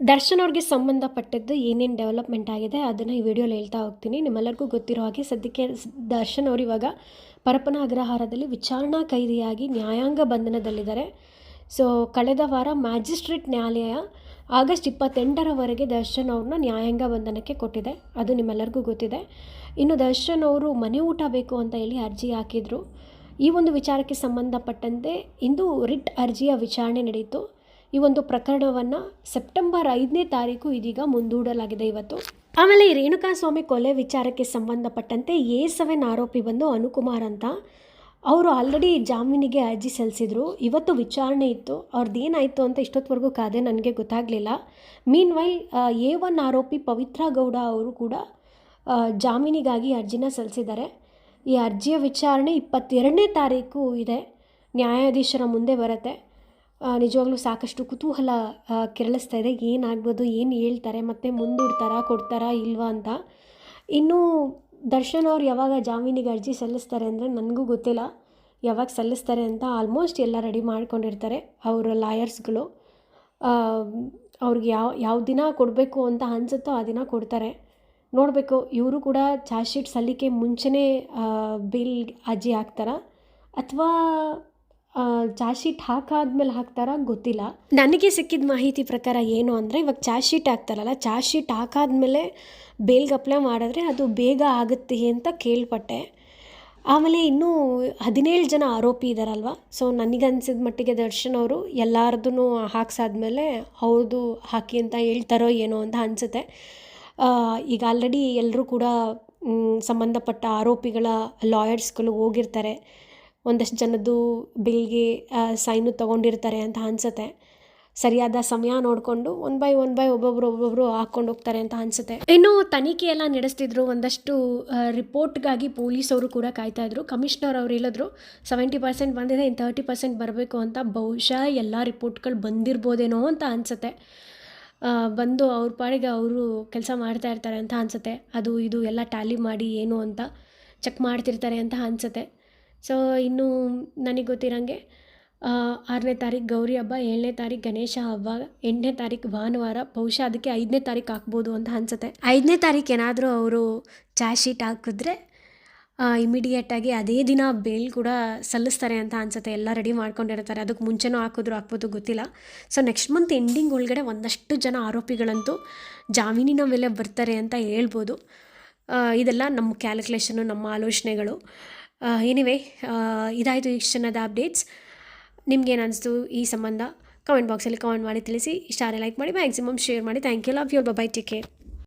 ದರ್ಶನ್ ಅವ್ರಿಗೆ ಸಂಬಂಧಪಟ್ಟದ್ದು ಏನೇನು ಡೆವಲಪ್ಮೆಂಟ್ ಆಗಿದೆ ಅದನ್ನು ಈ ವಿಡಿಯೋಲಿ ಹೇಳ್ತಾ ಹೋಗ್ತೀನಿ. ನಿಮ್ಮೆಲ್ಲರಿಗೂ ಗೊತ್ತಿರೋ ಹಾಗೆ ಸದ್ಯಕ್ಕೆ ದರ್ಶನ್ ಅವರು ಇವಾಗ ಪರಪ್ಪನ ಅಗ್ರಹಾರದಲ್ಲಿ ವಿಚಾರಣಾ ಕೈದಿಯಾಗಿ ನ್ಯಾಯಾಂಗ ಬಂಧನದಲ್ಲಿದ್ದಾರೆ. ಸೊ ಕಳೆದ ವಾರ ಮ್ಯಾಜಿಸ್ಟ್ರೇಟ್ ನ್ಯಾಯಾಲಯ ಆಗಸ್ಟ್ ಇಪ್ಪತ್ತೆಂಟರವರೆಗೆ ದರ್ಶನ್ ಅವ್ರನ್ನ ನ್ಯಾಯಾಂಗ ಬಂಧನಕ್ಕೆ ಕೊಟ್ಟಿದೆ. ಅದು ನಿಮ್ಮೆಲ್ಲರಿಗೂ ಗೊತ್ತಿದೆ. ಇನ್ನು ದರ್ಶನ್ ಅವರು ಮನೆ ಊಟ ಬೇಕು ಅಂತ ಹೇಳಿ ಅರ್ಜಿ ಹಾಕಿದರು. ಈ ಒಂದು ವಿಚಾರಕ್ಕೆ ಸಂಬಂಧಪಟ್ಟಂತೆ ಇಂದು ರಿಟ್ ಅರ್ಜಿಯ ವಿಚಾರಣೆ ನಡೆಯಿತು. ಈ ಒಂದು ಪ್ರಕರಣವನ್ನು ಸೆಪ್ಟೆಂಬರ್ ಐದನೇ ತಾರೀಕು ಇದೀಗ ಮುಂದೂಡಲಾಗಿದೆ ಇವತ್ತು. ಆಮೇಲೆ ಈ ರೇಣುಕಾಸ್ವಾಮಿ ಕೊಲೆ ವಿಚಾರಕ್ಕೆ ಸಂಬಂಧಪಟ್ಟಂತೆ ಎ ಸೆವೆನ್ ಆರೋಪಿ ಬಂದು ಅನುಕುಮಾರ್ ಅಂತ. ಅವರು ಆಲ್ರೆಡಿ ಜಾಮೀನಿಗೆ ಅರ್ಜಿ ಸಲ್ಲಿಸಿದ್ರು. ಇವತ್ತು ವಿಚಾರಣೆ ಇತ್ತು. ಅವ್ರದ್ದು ಏನಾಯಿತು ಅಂತ ಇಷ್ಟೊತ್ತವರೆಗೂ ಕಾದೆ ನನಗೆ ಗೊತ್ತಾಗಲಿಲ್ಲ. ಮೀನ್ ವೈಲ್ ಎ ಒನ್ ಆರೋಪಿ ಪವಿತ್ರ ಗೌಡ ಅವರು ಕೂಡ ಜಾಮೀನಿಗಾಗಿ ಅರ್ಜಿನ ಸಲ್ಲಿಸಿದ್ದಾರೆ. ಈ ಅರ್ಜಿಯ ವಿಚಾರಣೆ ಇಪ್ಪತ್ತೆರಡನೇ ತಾರೀಕು ಇದೆ. ನ್ಯಾಯಾಧೀಶರ ಮುಂದೆ ಬರುತ್ತೆ. ನಿಜವಾಗ್ಲೂ ಸಾಕಷ್ಟು ಕುತೂಹಲ ಕೆರಳಿಸ್ತಾ ಇದೆ. ಏನಾಗ್ಬೋದು ಏನು ಹೇಳ್ತಾರೆ, ಮತ್ತು ಮುಂದೂಡ್ತಾರಾ, ಕೊಡ್ತಾರಾ, ಇಲ್ವಾ ಅಂತ. ಇನ್ನು ದರ್ಶನ್ ಅವ್ರು ಯಾವಾಗ ಜಾಮೀನಿಗೆ ಅರ್ಜಿ ಸಲ್ಲಿಸ್ತಾರೆ ಅಂದರೆ ನನಗೂ ಗೊತ್ತಿಲ್ಲ. ಯಾವಾಗ ಸಲ್ಲಿಸ್ತಾರೆ ಅಂತ ಆಲ್ಮೋಸ್ಟ್ ಎಲ್ಲ ರೆಡಿ ಮಾಡ್ಕೊಂಡಿರ್ತಾರೆ ಅವರ ಲಾಯರ್ಸ್ಗಳು ಅವ್ರಿಗೆ ಯಾವ ಯಾವ ದಿನ ಕೊಡಬೇಕು ಅಂತ ಅನಿಸುತ್ತೋ ಆ ದಿನ ಕೊಡ್ತಾರೆ. ನೋಡಬೇಕು, ಇವರು ಕೂಡ ಚಾರ್ಜ್ ಶೀಟ್ ಸಲ್ಲಿಕೆ ಮುಂಚೆನೇ ಬಿಲ್ ಅರ್ಜಿ ಹಾಕ್ತಾರಾ? ಅಥವಾ ಚಾರ್ಜ್ ಶೀಟ್ ಹಾಕಾದ್ಮೇಲೆ ಹಾಕ್ತಾರ? ಗೊತ್ತಿಲ್ಲ. ನನಗೆ ಸಿಕ್ಕಿದ ಮಾಹಿತಿ ಪ್ರಕಾರ ಏನು ಅಂದರೆ, ಇವಾಗ ಚಾರ್ಜ್ ಶೀಟ್ ಹಾಕ್ತಾರಲ್ಲ, ಚಾರ್ಜ್ ಶೀಟ್ ಹಾಕಾದ್ಮೇಲೆ ಬೇಲ್ಗೆ ಅಪ್ಲೈ ಮಾಡಿದ್ರೆ ಅದು ಬೇಗ ಆಗುತ್ತೆ ಅಂತ ಕೇಳ್ಪಟ್ಟೆ. ಆಮೇಲೆ ಇನ್ನೂ ಹದಿನೇಳು ಜನ ಆರೋಪಿ ಇದ್ದಾರಲ್ವ ಸೊ ನನಗನ್ಸಿದ ಮಟ್ಟಿಗೆ ದರ್ಶನ್ ಅವರು ಎಲ್ಲರದೂ ಹಾಕ್ಸಾದ್ಮೇಲೆ ಹೌದು ಹಾಕಿ ಅಂತ ಹೇಳ್ತಾರೋ ಏನೋ ಅಂತ ಅನಿಸುತ್ತೆ. ಈಗ ಆಲ್ರೆಡಿ ಎಲ್ಲರೂ ಕೂಡ ಸಂಬಂಧಪಟ್ಟ ಆರೋಪಿಗಳ ಲಾಯರ್ಸ್ಗಳು ಹೋಗಿರ್ತಾರೆ. ಒಂದಷ್ಟು ಜನದ್ದು ಬಿಲ್ಗೆ ಸೈನು ತೊಗೊಂಡಿರ್ತಾರೆ ಅಂತ ಅನ್ಸುತ್ತೆ. ಸರಿಯಾದ ಸಮಯ ನೋಡಿಕೊಂಡು ಒನ್ ಬೈ ಒನ್ ಬೈ ಒಬ್ಬೊಬ್ರು ಒಬ್ಬೊಬ್ರು ಹಾಕ್ಕೊಂಡು ಹೋಗ್ತಾರೆ ಅಂತ ಅನ್ಸುತ್ತೆ. ಇನ್ನು ತನಿಖೆ ಎಲ್ಲ ನಡೆಸ್ತಿದ್ರು ಒಂದಷ್ಟು ರಿಪೋರ್ಟ್ಗಾಗಿ ಪೊಲೀಸವರು ಕೂಡ ಕಾಯ್ತಾ ಇದ್ರು. ಕಮಿಷನರ್ ಅವ್ರು ಹೇಳಿದ್ರು ಸೆವೆಂಟಿ ಪರ್ಸೆಂಟ್ ಬಂದಿದೆ ಇನ್ನು ತರ್ಟಿ ಪರ್ಸೆಂಟ್ ಬರಬೇಕು ಅಂತ. ಬಹುಶಃ ಎಲ್ಲ ರಿಪೋರ್ಟ್ಗಳು ಬಂದಿರ್ಬೋದೇನೋ ಅಂತ ಅನಿಸುತ್ತೆ. ಬಂದು ಅವ್ರ ಪಾಡಿಗೆ ಅವರು ಕೆಲಸ ಮಾಡ್ತಾ ಇರ್ತಾರೆ ಅಂತ ಅನ್ಸುತ್ತೆ. ಅದು, ಇದು ಎಲ್ಲ ಟ್ಯಾಲಿ ಮಾಡಿ ಏನು ಅಂತ ಚೆಕ್ ಮಾಡ್ತಿರ್ತಾರೆ ಅಂತ ಅನಿಸುತ್ತೆ. ಸೊ ಇನ್ನು ನನಗೆ ಗೊತ್ತಿರೋಂಗೆ ಆರನೇ ತಾರೀಕು ಗೌರಿ ಹಬ್ಬ, ಏಳನೇ ತಾರೀಕು ಗಣೇಶ ಹಬ್ಬ, ಎಂಟನೇ ತಾರೀಕು ಭಾನುವಾರ, ಬಹುಶಃ ಅದಕ್ಕೆ ಐದನೇ ತಾರೀಕು ಹಾಕ್ಬೋದು ಅಂತ ಅನ್ಸುತ್ತೆ. ಐದನೇ ತಾರೀಕು ಏನಾದರೂ ಅವರು ಚಾರ್ಜ್ ಶೀಟ್ ಹಾಕಿದ್ರೆ ಇಮಿಡಿಯೇಟಾಗಿ ಅದೇ ದಿನ ಬೇಲ್ ಕೂಡ ಸಲ್ಲಿಸ್ತಾರೆ ಅಂತ ಅನ್ಸುತ್ತೆ. ಎಲ್ಲ ರೆಡಿ ಮಾಡ್ಕೊಂಡಿರ್ತಾರೆ. ಅದಕ್ಕೆ ಮುಂಚೆನೂ ಹಾಕಿದ್ರು ಹಾಕ್ಬೋದು ಗೊತ್ತಿಲ್ಲ. ಸೊ ನೆಕ್ಸ್ಟ್ ಮಂತ್ ಎಂಡಿಂಗ್ ಒಳಗಡೆ ಒಂದಷ್ಟು ಜನ ಆರೋಪಿಗಳಂತೂ ಜಾಮೀನಿನ ಮೇಲೆ ಬರ್ತಾರೆ ಅಂತ ಹೇಳ್ಬೋದು. ಇದೆಲ್ಲ ನಮ್ಮ ಕ್ಯಾಲ್ಕುಲೇಷನು ನಮ್ಮ ಆಲೋಚನೆಗಳು. ಎನಿವೆ ಇದಾಯಿತು ಕ್ಷಣದ ಅಪ್ಡೇಟ್ಸ್ ನಿಮ್ಗೇನು ಅನಿಸ್ತು ಈ ಸಂಬಂಧ? ಕಮೆಂಟ್ ಬಾಕ್ಸಲ್ಲಿ ಕಮೆಂಟ್ ಮಾಡಿ ತಿಳಿಸಿ. ಇಷ್ಟ ಲೈಕ್ ಮಾಡಿ ಮ್ಯಾಕ್ಸಿಮಮ್ ಶೇರ್ ಮಾಡಿ. Thank you love you bye take care